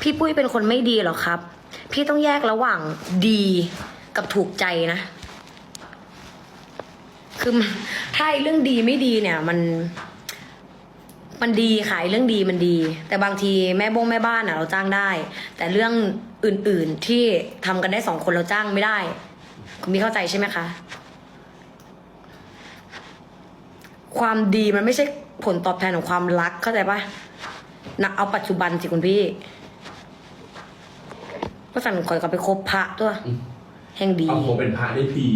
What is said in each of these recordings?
พี่ปุ้ยเป็นคนไม่ดีหรอครับ พี่ต้องแยกระหว่างดีกับถูกใจนะ คือถ้าเรื่องดีไม่ดีเนี่ย มัน มันดีค่ะไอ้เรื่องดีมันดี แต่บางทีแม่บงแม่บ้านอะ เราจ้างได้ แต่เรื่องอื่น ๆที่ทำกันได้สองคนเราจ้างไม่ได้ คุณมีเข้าใจใช่ไหมคะ ความดีมันไม่ใช่ผลตอบแทนของความรักเข้าใจปะนะเอาปัจจุบันสิคุณพี่ ก็สั่นคอยกับไปคบพระตัวอืมแห่งดี เอาผมเป็นพระได้พี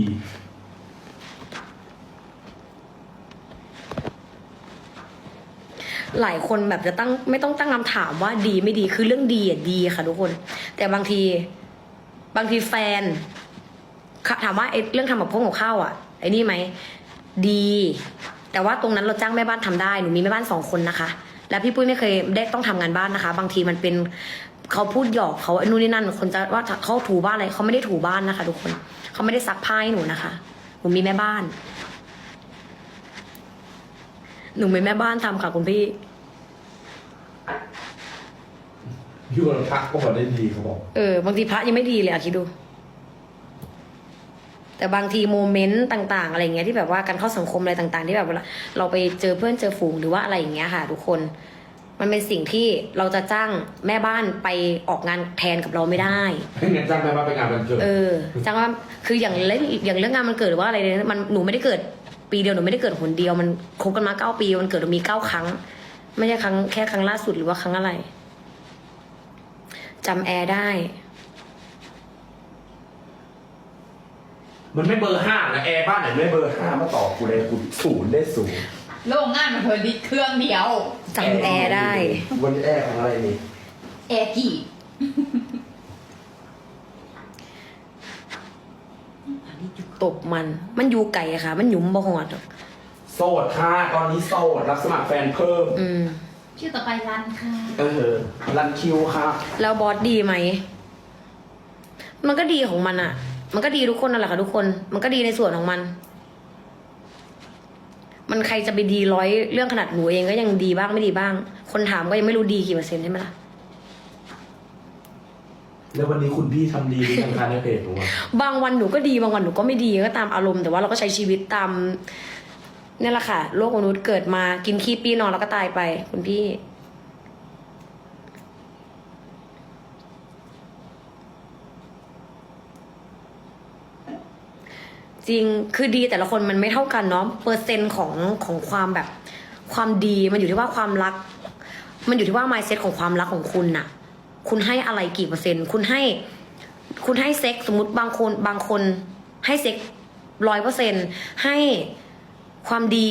หลายคนแบบจะตั้งไม่ต้องตั้งคำถามว่าดีไม่ดีคือเรื่องดีอะดีค่ะทุกคน แต่บางที บางทีแฟนค่ะถามว่าไอ้เรื่องทำกับพงกับข้าวอะไอ้นี่ไหมดี แต่ว่าตรงนั้นเราจ้างแม่บ้านทำได้หนูมีแม่บ้านสองคนนะคะ แล้วพี่ปุ้ยไม่เคยได้ต้องทำงานบ้านนะคะ บางทีมันเป็น เขาพูดหยอกเขาไอ้นู่นนี่นั่นคนจะว่าเขาถูบ้านอะไรเขาไม่ได้ถูบ้านนะคะ ทุกคนเขาไม่ได้ซักผ้าให้หนูนะคะหนูมีแม่บ้าน หนูมีแม่บ้านทำค่ะคุณพี่พี่วันพระก็พอได้ดีเขาบอกเออบางทีพระยังไม่ดีเลยอะคิดดู แต่บางทีโมเมนต์ต่างๆ อะไรเงี้ยที่แบบว่าการเข้าสังคมอะไรต่าง ๆ ที่แบบเวลาเราไปเจอเพื่อนเจอฝูงหรือว่าอะไรอย่างเงี้ยค่ะ ทุกคน มันเป็นสิ่งที่เราจะจ้างแม่บ้านไปออกงานแทนกับเราไม่ได้ ให้เงินจ้างแม่บ้านไปงานวันเกิดเออจ้างว่าคืออย่างเรื่องอย่างเรื่องงานมันเกิดหรือว่าอะไรเนี่ยมันหนูไม่ได้เกิดปีเดียวหนูไม่ได้เกิดหนเดียวมันคบกันมาเก้าปีมันเกิดมีเก้าครั้ง ไม่ใช่ครั้งแค่ครั้งล่าสุดหรือว่าครั้งอะไรจำแอร์ได้ มันไม่เบอร์ห้านะแอร์บ้านไหนไม่เบอร์ห้ามาต่อกูเลยกูศูนย์ได้ศูนย์ โรงงานมันผลิตเครื่องเดียวจำแอร์ได้วันนี้แอร์ของอะไรนี่แอร์กี่ตบมัน มันอยู่ไก่อะค่ะ มันหยุมบ่หอดหรอกโสดค่ะตอนนี้โสดรับสมัครแฟนเพิ่ม อืม ชื่อต่อไปรันค่ะ เออรันคิวค่ะแล้วบอสดีไหม มันก็ดีของมันอะมันก็ดีทุกคนนั่นแหละค่ะทุกคน มันก็ดีในส่วนของมัน มันใครจะไปดีร้อยเรื่องขนาดหนูเองก็ยังดีบ้างไม่ดีบ้าง คนถามก็ยังไม่รู้ดีกี่เปอร์เซ็นต์ใช่ไหมล่ะ แล้ววันนี้คุณพี่ทำดีในทางการในเพจหนูอะบางวันหนูก็ดีบางวันหนูก็ไม่ดีก็ตามอารมณ์แต่ว่าเราก็ใช้ชีวิตตามนี่แหละค่ะโลกมนุษย์เกิดมากินขี้ปีนอนแล้วก็ตายไป คุณพี่ จริงคือดีแต่ละคนมันไม่เท่ากันเนาะเปอร์เซ็นต์ของของความแบบความดีมันอยู่ที่ว่าความรัก มันอยู่ที่ว่า mindset ของความรักของคุณน่ะ คุณให้อะไรกี่เปอร์เซ็นต์ คุณให้ คุณให้เซ็กสมมติบางคนบางคนให้เซ็กร้อยเปอร์เซ็นต์ให้ความดี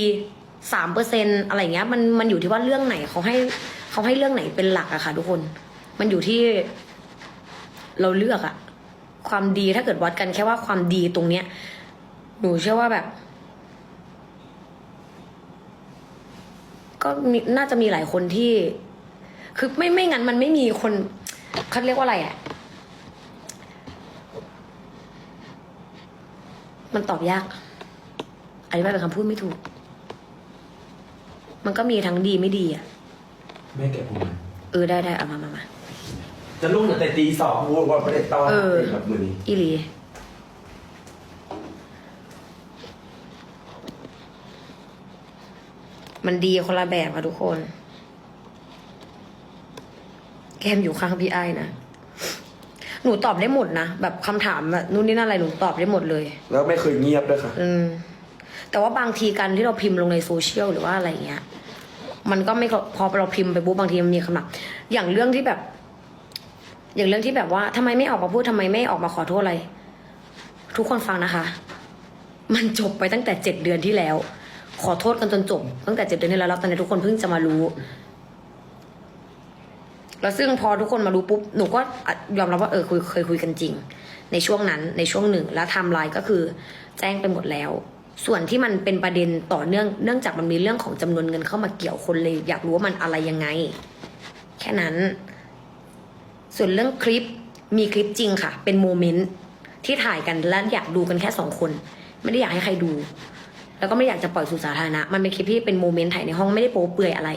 สามเปอร์เซ็นต์อะไรเงี้ยมันมันอยู่ที่ว่าเรื่องไหนเขาให้เขาให้เรื่องไหนเป็นหลักอะค่ะ ทุกคน มันอยู่ที่ เราเลือกอะความดีถ้าเกิดวัดกันแค่ว่าความดีตรงเนี้ย หนูเชื่อว่าแบบ ก็มีน่าจะมีหลายคนที่ คือไม่ไม่งั้นมันไม่มีคนเขาเรียกว่าอะไรอะมันตอบยากอธิบายเป็นคำพูดไม่ถูก มันก็มีทั้งดีไม่ดีอะ แม่แกะผมเออได้ได้เอามามามา จะลุ่งแต่ตีสองวูดวันประเด็นตอนเออ แบบมือนี้ อีหลี มันดีคนละแบบค่ะทุกคน แกมอยู่ข้างพี่ไอ้นะ หนูตอบได้หมดนะ แบบคำถามแบบนู่นนี่นั่นอะไรหนูตอบได้หมดเลย แล้วไม่เคยเงียบด้วยค่ะ อืม แต่ว่าบางทีการที่เราพิมพ์ลงในโซเชียลหรือว่าอะไรเงี้ย มันก็ไม่พอเราพิมพ์ไปปุ๊บบางทีมันมีคำถามอย่างเรื่องที่แบบ อย่างเรื่องที่แบบว่าทำไมไม่ออกมาพูดทำไมไม่ออกมาขอโทษอะไร ทุกคนฟังนะคะ มันจบไปตั้งแต่เจ็ดเดือนที่แล้ว ขอโทษกันจนจบตั้งแต่เจ็ดเดือนที่แล้วแล้วตอนนี้ทุกคนเพิ่งจะมารู้ แล้วซึ่งพอทุกคนมารู้ปุ๊บหนูก็ยอมรับว่าเออคุยเคยคุยกันจริง ในช่วงนั้นในช่วงหนึ่งแล้วไทม์ไลน์ก็คือ แจ้งไปหมดแล้ว ส่วนที่มันเป็นประเด็นต่อเนื่องเนื่องจากมันมีเรื่องของจำนวนเงินเข้ามาเกี่ยวคนเลย อยากรู้ว่ามันอะไรยังไง แค่นั้น ส่วนเรื่องคลิปมีคลิปจริงค่ะ เป็นโมเมนต์ที่ถ่ายกันและอยากดูกันแค่สองคน ไม่ได้อยากให้ใครดู แล้วก็ไม่ได้อยากจะปล่อยสู่สาธารณะ มันเป็นคลิปที่เป็นโมเมนต์ถ่ายในห้องไม่ได้โป๊เปลือยอะไร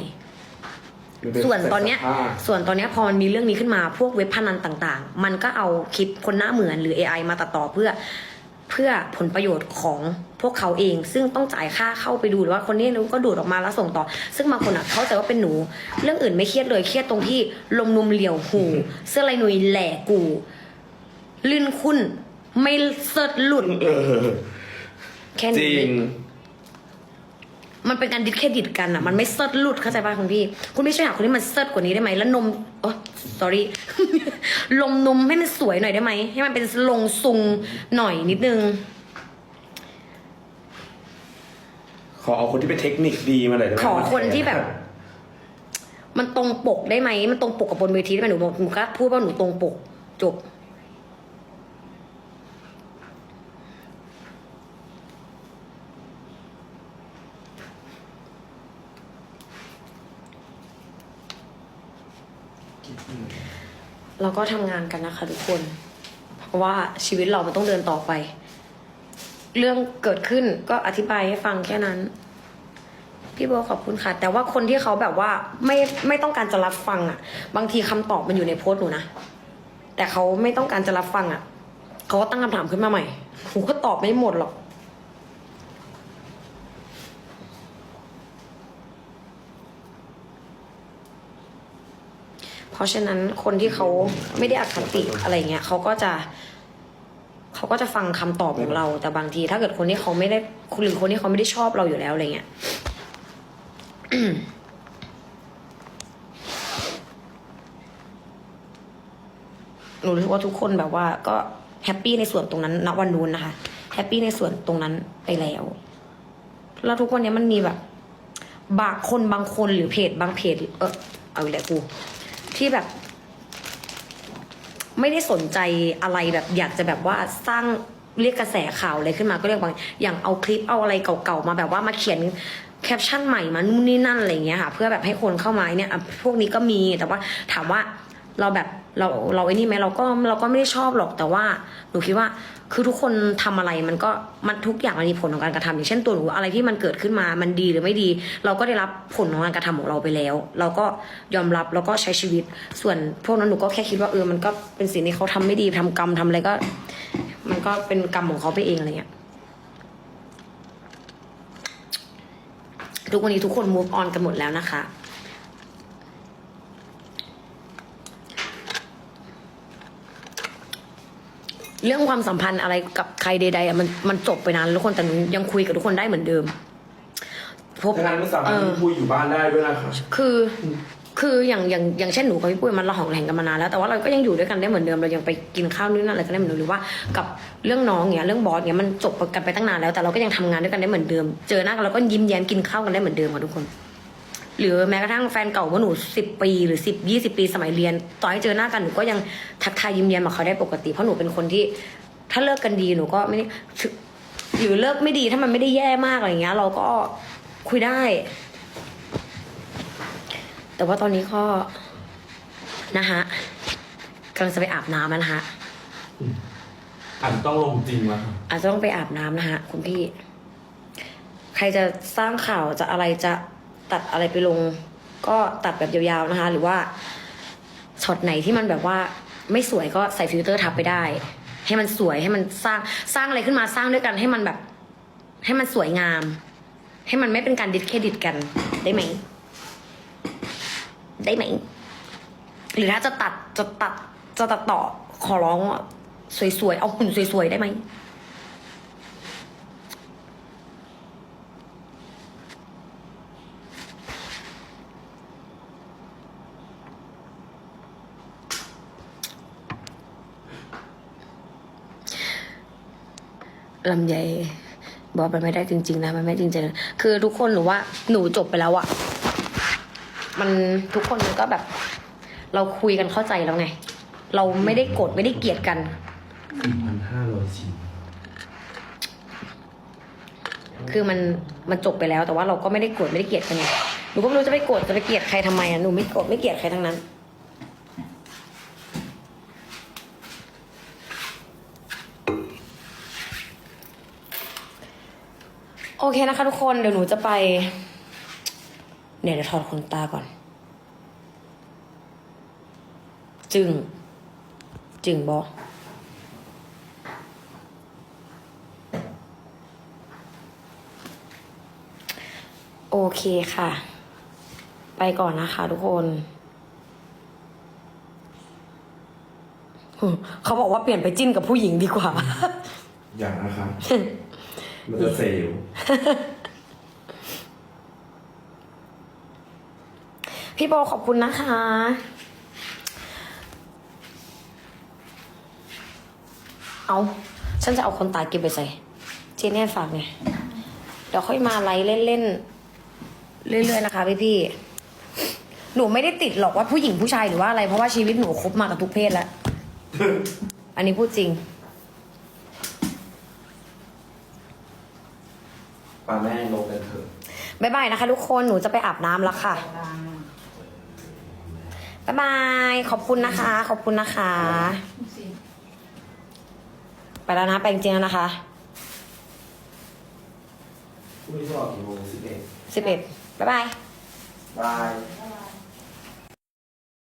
มันเป็นส่วนตอนเนี้ยสภาพส่วนตอนเนี้ยพอมันมีเรื่องนี้ขึ้นมาพวกเว็บพนันต่างๆ มันก็เอาคลิปคนหน้าเหมือนหรือ AI มาตัดต่อเพื่อเพื่อผลประโยชน์ของพวกเขาเอง ซึ่งต้องจ่ายค่าเข้าไปดูหรือว่าคนนี้ก็ดูดออกมาแล้วส่งต่อ ซึ่งบางคนอะเข้าใจว่าเป็นหนู เรื่องอื่นไม่เครียดเลยเครียดตรงที่ลมนุมเหลี่ยวหูเสื้อลายหนุยแหล่กูลื่นคุณไม่เสิร์ชหลุดเออแค่จนี้ริง มันเป็นการดิสเครดิตกันอะ มันไม่เซิร์ชหลุดเข้าใจป่ะคุณพี่ คุณพี่ช่วยหาคนที่มันเซิร์ชกว่านี้ได้ไหมแล้วนมโอ้ sorry ลงนมให้มันสวยหน่อยได้ไหม ให้มันเป็นลงซุงหน่อยนิดนึง ขอเอาคนที่เป็นเทคนิคดีมาหน่อยได้ไหมขอคนที่แบบ มันตรงปกได้ไหม มันตรงปกกับบนเวทีได้ไหมหนูบอกหนูก็พูดว่าหนูตรงปกจบ เราก็ทำงานกันนะคะทุกคน เพราะว่าชีวิตเรามันต้องเดินต่อไป เรื่องเกิดขึ้นก็อธิบายให้ฟังแค่นั้น พี่โบขอบคุณค่ะ แต่ว่าคนที่เขาแบบว่าไม่ไม่ต้องการจะรับฟังอะ บางทีคำตอบมันอยู่ในโพสต์หนูนะ แต่เขาไม่ต้องการจะรับฟังอะเขาก็ตั้งคำถามขึ้นมาใหม่หนูก็ตอบไม่หมดหรอก ราะฉะนั้นคนที่เขาไม่ได้อคติอะไรเงี้ยเขาก็จะเขาก็จะฟังคำตอบของเรา แต่บางที ถ้าเกิดคนที่เขาไม่ได้หรือคนที่เขาไม่ได้ชอบเราอยู่แล้วอะไรเงี้ยหนูรู้สึกว่าทุกคนแบบว่า ก็แฮปปี้ในส่วนตรงนั้นณวันนู้นนะคะแฮปปี้ในส่วนตรงนั้นไปแล้ว แล้วทุกวันนี้มันมีแบบ บางคนบางคนหรือเพจบางเพจ เออเอาอีกแล้วกู ที่แบบ ไม่ได้สนใจอะไรแบบ อยากจะแบบว่าสร้างเรียกกระแสข่าวอะไรขึ้นมาก็เรียกบางอย่างเอาคลิปเอาอะไรเก่าๆมาแบบว่ามาเขียนแคปชั่นใหม่มานู่นนี่นั่นอะไรอย่างเงี้ยค่ะเพื่อแบบให้คนเข้ามาเนี่ยพวกนี้ก็มีแต่ว่าถามว่าเราแบบเราเราไอ้นี่ไหมเราก็เราก็ไม่ได้ชอบหรอกแต่ว่าหนูคิดว่า คือทุกคนทำอะไรมันก็มันทุกอย่างมันมีผลของการกระทำอย่างเช่นตัวหนูอะไรที่มันเกิดขึ้นมามันดีหรือไม่ดี เราก็ได้รับผลของการกระทำของเราไปแล้ว เราก็ยอมรับแล้วก็ใช้ชีวิต ส่วนพวกนั้นหนูก็แค่คิดว่าเออมันก็เป็นสิ่งที่เขาทำไม่ดีทำกรรมทำอะไรก็ มันก็เป็นกรรมของเขาไปเองอะไรเงี้ยทุกวันนี้ทุกคน move on กันหมดแล้วนะคะ เรื่องความสัมพันธ์อะไรกับใครใดๆอะมันมันจบไปนานแล้วทุกคนแต่หนูยังคุยกับทุกคนได้เหมือนเดิม พบถ้างั้นไม่สามารถเออพูดอยู่บ้านได้ด้วยนะคะคือคืออย่างอย่างอย่างเช่นหนูกับพี่ปุ้ยมันละหองแหลงกันมานานแล้วแต่ว่าเราก็ยังอยู่ด้วยกันได้เหมือนเดิมเรายังไปกินข้าวนู่นนั่นอะไรกันได้เหมือนเดิมหรือว่ากับเรื่องน้องเนี้ยเรื่องบอสเนี้ยมันจบกันไปตั้งนานแล้วแต่เราก็ยังทำงานด้วยกันได้เหมือนเดิม เจอหน้ากันเราก็ยิ้มแย้มกินข้าวกันได้เหมือนเดิมค่ะทุกคน หรือแม้กระทั่งแฟนเก่าเมื่อหนูสิบปีหรือสิบยี่สิบปีสมัยเรียนต่อให้เจอหน้ากันหนูก็ยังทักทายยิ้มแย้มกับเขาได้ปกติเพราะหนูเป็นคนที่ ถ้าเลิกกันดีหนูก็ไม่ได้หรือเลิกไม่ดีถ้ามันไม่ได้แย่มากอะไรเงี้ย เราก็คุยได้ แต่ว่าตอนนี้ก็นะฮะกำลังจะไปอาบน้ำแล้วนะฮะอาจจะต้องลงจริงวะอาจจะต้องไปอาบน้ำนะฮะคุณพี่ ใครจะสร้างข่าวจะอะไรจะ ตัดอะไรไปลง ก็ตัดแบบยาวๆนะคะ หรือว่าช็อตไหนที่มันแบบว่าไม่สวยก็ใส่ฟิลเตอร์ทับไปได้ ให้มันสวยให้มันสร้างสร้างอะไรขึ้นมาสร้างด้วยกันให้มันแบบ ให้มันสวยงาม ให้มันไม่เป็นการดิสเครดิตกันได้ไหมได้ไหมหรือถ้าจะตัดจะตัดจะตัดต่อขอร้องอะสวยๆเอาหุ่นสวยๆได้ไหม ลำไยบอกมันไม่ได้จริง ๆ นะ มันไม่จริงๆคือทุกคนหนูว่าหนูจบไปแล้วอะมันทุกคนมันก็แบบ เราคุยกันเข้าใจแล้วไง เราไม่ได้โกรธไม่ได้เกลียดกันสี่พันห้าร้อยชิ้นคือมันมันจบไปแล้วแต่ว่าเราก็ไม่ได้โกรธไม่ได้เกลียดกันไงหนูก็ไม่รู้จะไปโกรธจะไปเกลียดใครทำไมอะหนูไม่โกรธไม่เกลียดใครทั้งนั้น โอเคนะคะทุกคนเดี๋ยวหนูจะไป เนี่ยเดี๋ยวถอดขนตาก่อน จึง จึงบอโอเคค่ะ ไปก่อนนะคะทุกคนเขาบอกว่าเปลี่ยนไปจิ้นกับผู้หญิงดีกว่า อย่างนะครับ มันจะเซลพี่โบขอบคุณนะคะ เอา ฉันจะเอาคนตายเก็บไปใส่ เจนแน่ฝากไงเดี๋ยวค่อยมาไลฟ์เล่นๆ เรื่อยๆนะคะพี่พี่หนูไม่ได้ติดหรอกว่าผู้หญิงผู้ชายหรือว่าอะไร เพราะว่าชีวิตหนูคบมากับทุกเพศแล้ว อันนี้พูดจริง ปลาแม่ลงกันเถอะ บ๊ายบายนะคะ ทุกคน หนูจะไปอาบน้ำแล้วค่ะ บ๊ายบาย ขอบคุณนะคะ ขอบคุณนะคะ ไปแล้วนะ ไปจริงๆแล้วนะคะ พรุ่งนี้จะออกกี่โมงสิบเอ็ดสิบเอ็ดบ๊ายบาย บาย